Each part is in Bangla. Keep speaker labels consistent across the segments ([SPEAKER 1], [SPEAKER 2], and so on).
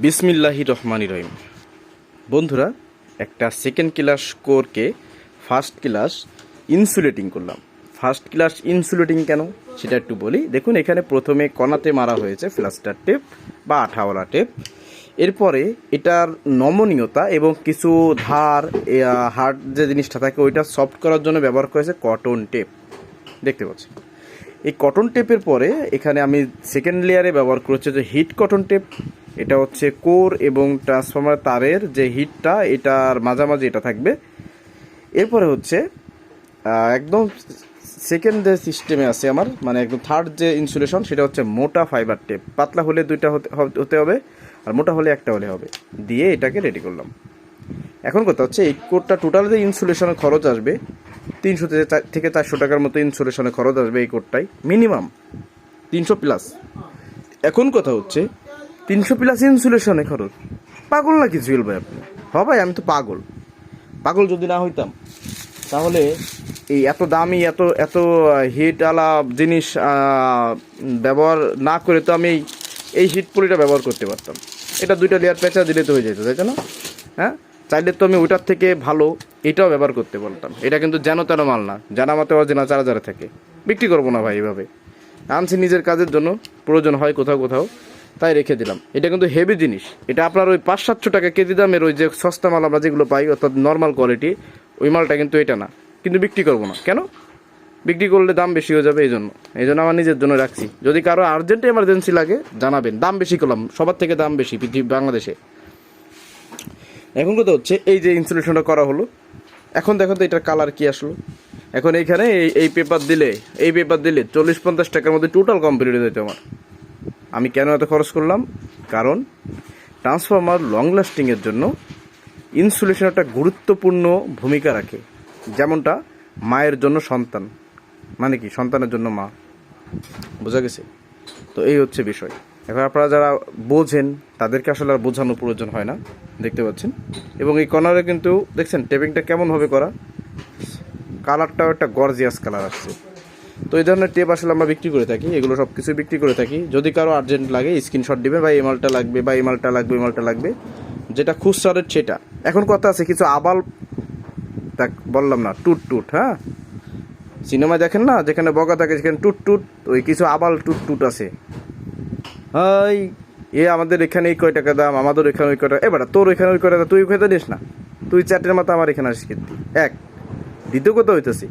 [SPEAKER 1] বিসমিল্লাহি রহমানি রহিম। বন্ধুরা, একটা সেকেন্ড ক্লাস কোরকে ফার্স্ট ক্লাস ইনসুলেটিং করলাম। ফার্স্ট ক্লাস ইনসুলেটিং কেন? সেটা একটু বলি। দেখুন, এখানে প্রথমে কণাতে মারা হয়েছে প্লাস্টার টেপ বা আঠাওয়ালা টেপ এরপরে এটার নমনীয়তা এবং কিছু ধার হার্ড যে জিনিসটা থাকে, ওইটা সফট করার জন্য ব্যবহার করেছে কটন টেপ দেখতে পাচ্ছি। এই কটন টেপের পরে এখানে আমি সেকেন্ড লেয়ারে ব্যবহার করেছি যে হিট কটন টেপ এটা হচ্ছে কোর এবং ট্রান্সফর্মার তারের যে হিটটা, এটার মাঝামাঝি এটা থাকবে। এরপরে হচ্ছে একদম সেকেন্ড যে সিস্টেমে আছে আমার মানে একদম থার্ড যে ইনসুলেশন সেটা হচ্ছে মোটা ফাইবার টেপ পাতলা হলে দুইটা হতে হবে, আর মোটা হলে একটা হলে হবে। দিয়ে এটাকে রেডি করলাম। এখন কথা হচ্ছে, এই কোডটা টোটাল যে ইনসুলেশনের খরচ আসবে, তিনশো থেকে চারশো টাকার মতো ইনসুলেশনের খরচ আসবে এই কোডটাই মিনিমাম তিনশো প্লাস এখন কথা হচ্ছে তিনশো প্লাস ইনসুলেশনে খরচ। পাগল না কিছু ভাই আপনি? হ ভাই, আমি তো পাগল। পাগল যদি না হইতাম, তাহলে এই এত দামি, এত এত হিট আলা জিনিস ব্যবহার না করে তো আমি এই- হিট পুলিটা ব্যবহার করতে পারতাম। এটা দুইটা লেয়ার পেঁচা দিলে তো হয়ে যেত তাই না? হ্যাঁ? চাইলে তো আমি ওইটার থেকে ভালো এটাও ব্যবহার করতে পারতাম। এটা কিন্তু যেন তেন মাল না জানা মতে অরিজিনাল চার হাজারে থাকে। বিক্রি করব না ভাই এভাবে। আনছি নিজের কাজের জন্য, প্রয়োজন হয় কোথাও কোথাও। তাই রেখে দিলাম। এটা কিন্তু হেভি জিনিস। এটা আপনার ওই পাঁচ সাতশো টাকা কেজি দামের ওই যে সস্তা মাল আমরা যেগুলো পাই, অর্থাৎ নর্মাল কোয়ালিটি ওই মালটা কিন্তু এটা না। কিন্তু বিক্রি করব না। কেন? বিক্রি করলে দাম বেশি হয়ে যাবে এই জন্য এই জন্য আমার নিজের জন্য রাখছি। যদি কারও আর্জেন্ট এমার্জেন্সি লাগে, জানাবেন। দাম বেশি করলাম। সবার থেকে দাম বেশি পৃথিবী বাংলাদেশে। এখন কথা হচ্ছে, এই যে ইনসুলেশনটা করা হলো, এখন দেখো তো এটার কালার কি আসলো। এখন এইখানে এই এই পেপার দিলে, এই পেপার দিলে চল্লিশ পঞ্চাশ টাকার মধ্যে টোটাল কমপ্লিট হয়ে যেত আমার। আমি কেন এত খরচ করলাম? কারণ ট্রান্সফর্মার লং লাস্টিংয়ের জন্য ইনসুলেশন একটা গুরুত্বপূর্ণ ভূমিকা রাখে। যেমনটা মায়ের জন্য সন্তান। মানে কি? সন্তানের জন্য মা। বোঝা গেছে? তো এই হচ্ছে বিষয়। এখন আপনারা যারা বোঝেন, তাদেরকে আসলে আর বোঝানোর প্রয়োজন হয় না। দেখতে পাচ্ছেন? এবং এই কর্নারে কিন্তু দেখছেন, টেপিংটা কেমনভাবে করা? কালারটাও একটা গর্জিয়াস কালার আসছে। তো এই ধরনের টেপ আসলে আমরা বিক্রি করে থাকি, এগুলো সব কিছু বিক্রি করে থাকি। যদি কারও আর্জেন্ট লাগে স্ক্রিনশট দিবে বা এই মালটা লাগবে বা এই মালটা লাগবে, এই মালটা লাগবে। যেটা খুচরা রেট সেটা। এখন কথা আছে, কিছু আবাল দেখ বললাম না, টুট টুট হ্যাঁ? সিনেমা দেখেন না, যেখানে বগা থাকে, সেখানে টুট টুট, ওই কিছু আবাল টুট টুট আছে। হাই, এ আমাদের এখানে এই কয় টাকা দাম, আমাদের এখানে ওই কয় টাকা, এবার তোর ওইখানে ওই কয় টাকা তুই খেতে নিস না। তুই চারটের মাথা আমার এখানে আসিস এক, দ্বিতীয় কথা হইতেছে,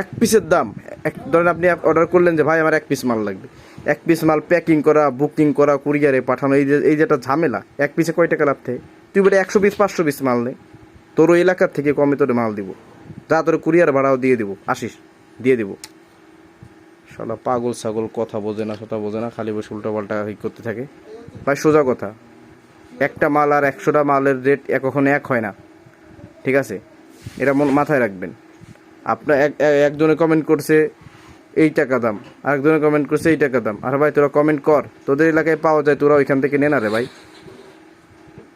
[SPEAKER 1] এক পিসের দাম এক ধরেন আপনি অর্ডার করলেন যে ভাই আমার এক পিস মাল লাগবে। এক পিস মাল প্যাকিং করা বুকিং করা কুরিয়ারে পাঠানো এই যে এই যেটা ঝামেলা এক পিসে কয় টাকা লাভ থাকে? তুই বলে একশো পিস পাঁচশো পিস মাল নে। তোর ওই এলাকার থেকে কমে তোর মাল দিব। যা তোর কুরিয়ার ভাড়াও দিয়ে দিব। আসিস দিয়ে দিব। শালা পাগল ছাগল কথা বোঝে না কথা বোঝে না খালি বসে উল্টো পাল্টা ই করতে থাকে। ভাই সোজা কথা। একটা মাল আর একশোটা মালের রেট কখনো এক হয় না। ঠিক আছে? এটা মাথায় রাখবেন। আপনার একজনে কমেন্ট করছে, এই টাকা দাম। আরেকজনে কমেন্ট করছে, এই টাকা দাম। আর ভাই, তোরা কমেন্ট কর। তোদের এলাকায় পাওয়া যায়, তোরা ওইখান থেকে নে না রে ভাই।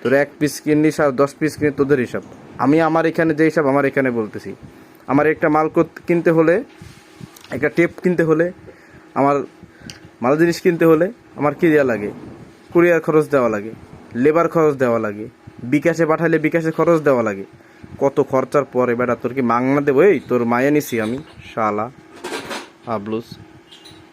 [SPEAKER 1] তোরা এক পিস কিনিস আর দশ পিস কিনে তোদের হিসাব। আমি আমার এখানে যে হিসাব, আমার এখানে বলতেছি। আমার একটা মাল কিনতে হলে, একটা টেপ কিনতে হলে, আমার মাল জিনিস কিনতে হলে আমার কি দেওয়া লাগে? কুরিয়ার খরচ দেওয়া লাগে, লেবার খরচ দেওয়া লাগে, বিকাশে পাঠালে বিকাশে খরচ দেওয়া লাগে। কত খরচার পরে, বেটা তোর কি মাংনা দেবো? এই, তোর মায়ে নিছি আমি, শালা। আবলুস